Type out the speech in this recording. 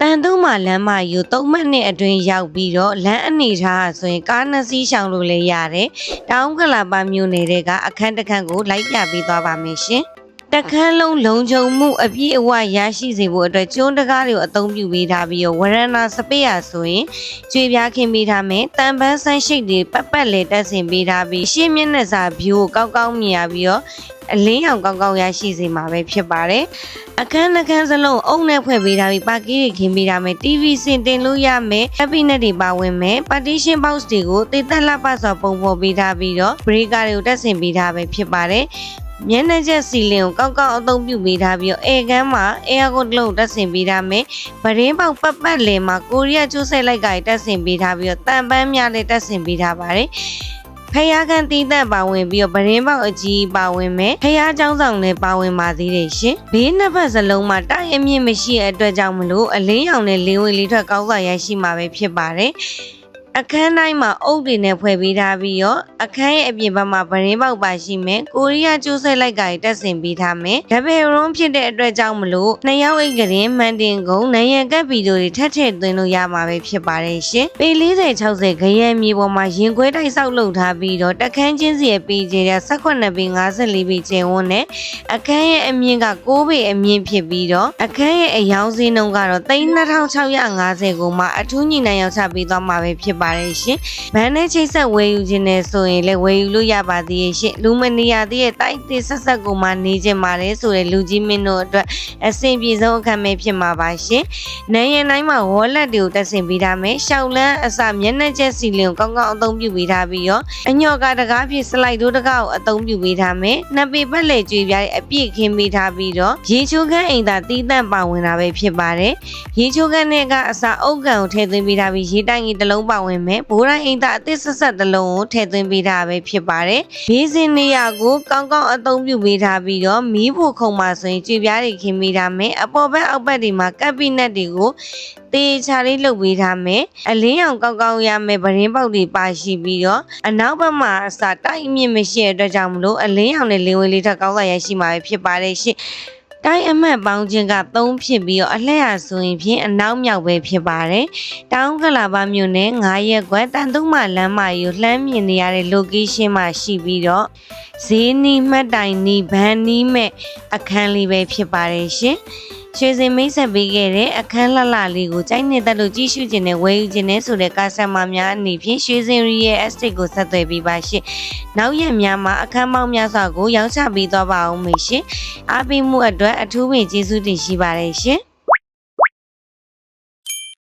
တန်တုံးမှာလမ်းမယူသုံးမှတ်နဲ့အတွင်းရောက်ပြီးတော့လမ်းအနေထားဆိုရင်ကားနှစ်စီးရှောင်လို့လည်းရတယ်။တောင်ကလာပါမြို့နယ်တဲ့ကအခန်းတစ်ခန်းကိုလိုက်ပြပေးသွားပါမယ်ရှင်။တခန်းလုံးလုံခြုံမှုအပြည့်အဝရရှိစေဖို့အတွက်ကျွန်းတကားတွေကိုအသုံးပြုပေးထားပြီးတော့ဝရဏာစပေးရဆိုရင်ကျွေပြားခင်းပေးထားမယ်။တန်ပန်းဆန်းရှိတ်တွေပတ်ပတ်လေတက်ဆင်ပေးထားပြီးရှင်းမျက်နှာစာဖြူကိုကောက်ကောက်မြင်ရပြီးတော့ အလင်းရောင်ကောက်ကောက်ရရှိစေမှာပဲဖြစ်ပါတယ်။အခန်းနှခန်းစလုံးအုံနဲ့ဖွဲ့ပေးထားပြီးပါကီးတွေခင်းပေးထားမယ် TV စင်တင်လို့ရမယ် cabinet တွေပါဝင်မယ် partition box တွေကိုတေးသက်လှပစွာပုံဖော်ပေးထားပြီးတော့ breaker တွေကိုတက်ဆင်ပေးထားပဲဖြစ်ပါတယ်မျက်နှာချက်စီလင်ကိုကောက်ကောက်အသုံးပြုပေးထားပြီးတော့အေကန်းမှာ air con တစ်လုံးတက်ဆင်ပေးထားမယ်ဗရင်းပေါက်ပတ်ပတ်လည်မှာကိုရီးယားကျိုးဆက်လိုက်ကတက်ဆင်ပေးထားပြီးတော့တန်ပန်းများလည်းတက်ဆင်ပေးထားပါတယ် ဖယားကန်တီးတန့်ပါဝင်ပြီးတော့ဗရင်ပေါက်အကြီးပါဝင်မယ်ဖယားเจ้าဆောင်လည်းပါဝင်ပါသေးတယ်ရှင်ဘေးနှစ်ဖက်စလုံးမှာတိုက်အမြင့်မရှိတဲ့အတွက်ကြောင့်မလို့အလင်းရောင်နဲ့လေးဝင်လေးထွက်ကောင်းစွာရရှိမှာပဲဖြစ်ပါတယ် အခန်းတိုင်းမှာအုပ်တွေနဲ့ဖွဲ့ပေးထားပြီးတော့အခန်းရဲ့အပြင်ဘက်မှာဗရင်ပေါက်ပါရှိမယ်ကိုရီးယားကျိုးဆက်လိုက်ကကြီးတက်ဆင်ပေးထားမယ်ဒဘယ်ရွန်ဖြစ်တဲ့အတွက်ကြောင့်မလို့နှစ်ယောက်အိတ်ကရင်မှန်တင်ကုန်နရံကပ်ဗီဒီယိုတွေထပ်ထည့်သွင်းလို့ရမှာပဲဖြစ်ပါတယ်ရှင်ပေ40 60ခရဲမြေပေါ်မှာရင်ခွဲတိုက်ဆောက်လုပ်ထားပြီးတော့တက်ခန်းချင်းစီရဲ့ပေကျတဲ့18ပေ54ပေကျင်းဝန်းနဲ့အခန်းရဲ့အမြင့်က6ပေအမြင့်ဖြစ်ပြီးတော့အခန်းရဲ့အယောင်စင်းနှုန်းကတော့3650ကိုမှအထူးညီနိုင်ရောက်ချပေးသွားမှာပဲဖြစ်ပါတယ်ရှင်။ဗန်းနဲ့ချိတ်ဆက်ဝယ်ယူခြင်းနဲ့ဆိုရင်လည်းဝယ်ယူလို့ရပါသေးရဲ့ရှင်။လူမနေရသေးရဲ့တိုက်တစ်ဆက်ဆက်ကိုမှနေခြင်းပါတယ်ဆိုတဲ့လူကြီးမင်းတို့အတွက်အဆင်ပြေဆုံးအခန်းပဲဖြစ်မှာပါရှင်။နိုင်ရန်တိုင်းမှာဝေါ်လက်တွေကိုတက်ဆင်ပေးထားမယ်။ရှောက်လန်းအစမျက်နှာချက်စီလင်ကိုကောင်းကောင်းအသုံးပြုပေးထားပြီးတော့အညော့ကတကားဖြစ်စလိုက်တို့တကားကိုအသုံးပြုပေးထားမယ်။နှစ်ပေပတ်လေကျွေးပြားတဲ့အပြည့်ခင်းပေးထားပြီးတော့ရေချိုးခန်းအိမ်သာတီးတန့်ပါဝင်တာပဲဖြစ်ပါတယ်။ရေချိုးခန်းနဲ့ကအစအုတ်ကန်ကိုထည့်သွင်းပေးထားပြီးရေတိုင်ကြီးတစ်လုံးပါဝင်မယ်။ဘိုးတိုင်းအိမ်သာအသစ်ဆက်ဆက်တစ်လုံးကိုထည့်သွင်းပေးထားပဲဖြစ်ပါတယ်။ဘေးစင်နေရာကိုကောင်းကောင်းအသုံးပြုပေးထားပြီးတော့မီးဖို့ခုံမှာဆိုရင်ကျွေးပြားတွေခင်းပေးထားမယ်။အပေါ်ဘက်အောက်ဘက်တွေမှာကပ်ပိနက်တွေကိုတေချာလေးလုပ်ပေးထားမယ်။အလင်းရောင်ကောင်းကောင်းရမယ်ဗရင်ပေါက်တွေပါရှိပြီးတော့အနောက်ဘက်မှာအစာတိုက်အမြင့်မရှိတဲ့အတွက်ကြောင့်မလို့အလင်းရောင်နဲ့လင်းဝေးလေးထပ်ကောင်းစွာရရှိမှာပဲဖြစ်ပါတယ်ရှင်။ တိုင်းအမတ်ပေါင်းခြင်းက3ဖြစ်ပြီးတော့အလှည့်ရဆိုရင်ဖြင့်အနောက်မြောက်ပဲဖြစ်ပါတယ်။တောင်ကလာပါမြို့နယ်9ရက်ကွက်တန်တုံးမလမ်းမကြီးကိုလှမ်းမြင်နေရတဲ့ location မှာရှိပြီးတော့ဈေးနီးမှတ်တိုင်နီးဗန်နီးမဲ့အခန်းလေးပဲဖြစ်ပါတယ်ရှင်။ ရွှေစင်မိတ်ဆက်ပေးခဲ့တဲ့အခန်းလှလှလေးကိုကြိုက်နေတဲ့လို့ကြည့်ရှုခြင်းနဲ့ဝယ်ယူခြင်းနဲ့ဆိုတဲ့ကာဆန်မာများအနေဖြင့်ရွှေစင်ရီရဲ့ estate ကိုဆက်သွယ်ပေးပါရှင်။နောက်ရက်များမှာအခန်းပေါင်းများစွာကိုရောင်းချပေးသွားပါအောင်မေရှင်။အားပေးမှုအတွက်အထူးပင်ကျေးဇူးတင်ရှိပါတယ်ရှင်။